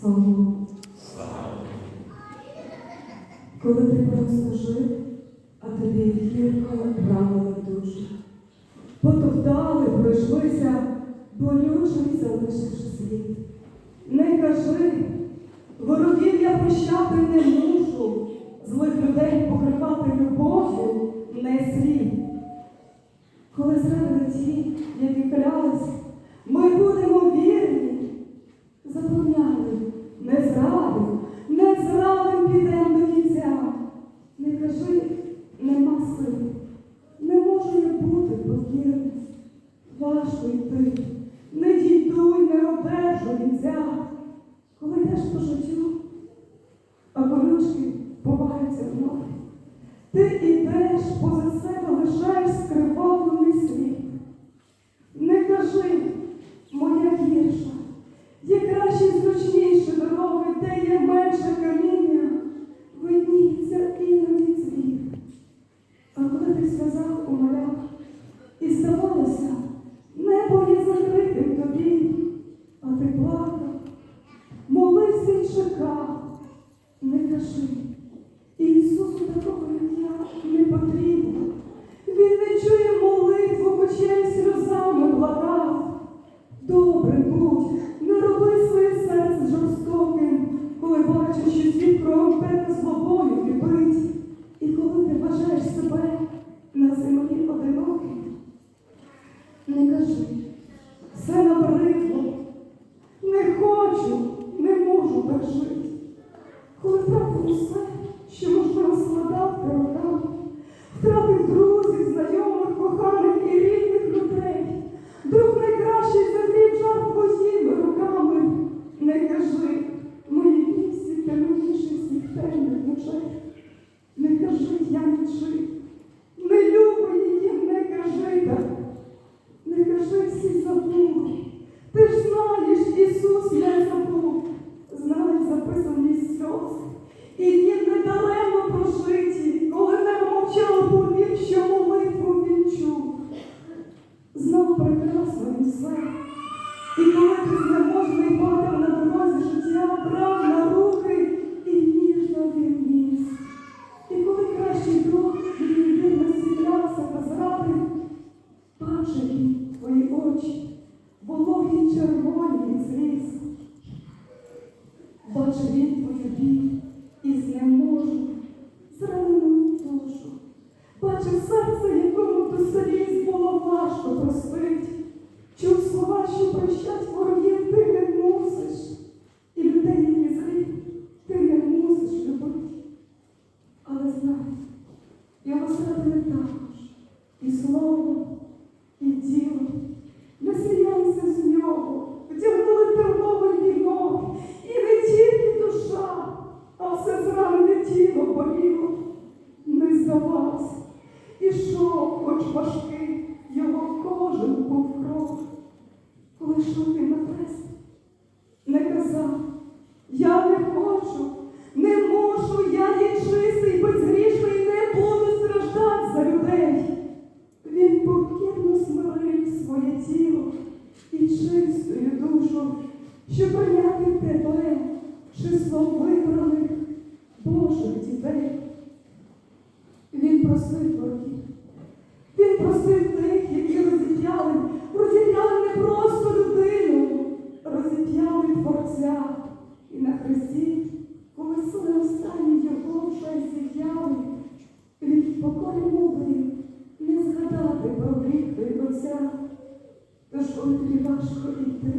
Слава. Коли ти просто жив, а тобі гірко ранили душу. Потовдали, пройшлися, болючий залишивши слід. Не кажи, ворогів я прощати не мушу, злих людей покривати любов'ю не слід. Коли зрадили ті, які клялись, ми будемо вірні, не зрадим підем до кінця. Не кажи, нема сил, не можу я бути покірним. Важко йти, не дійду й не одержу вінця. Коли йдеш по життю, Сказав у морях, і здавалося, небо є закритим тобі, а ти плакав, молився й чекав, не кажи. Знав прекрасно він все. І коли ти знеможний падав на дорозі життя, брав на руки і ніжно він ніс. І коли кращий друг клявся та зрадив, бачив він твої очі, вологі червоні від сліз. Бачив він твою біль і знеможу, зранену душу. Бачив серце, якому до було важко простить. Чув слова, що прощать ворогів ти не мусиш. І людей, які злі, ти не мусиш любити. Але знай, його зрадили також і слово, і діло. Був крок. Коли йшов він на хрест, не казав, я не хочу, не можу, я є чистий, безгрішний, не буду страждати за людей. Він покірно смирив своє тіло і чистою душу, щоб прийняти тебе, число вибраних Божих дітей. Він просив ворогів. Творця. І на хресті, коли сили останні його вже зів'яли, від покорі мови не згадати про гріх отця. Тож коли тобі важко йти,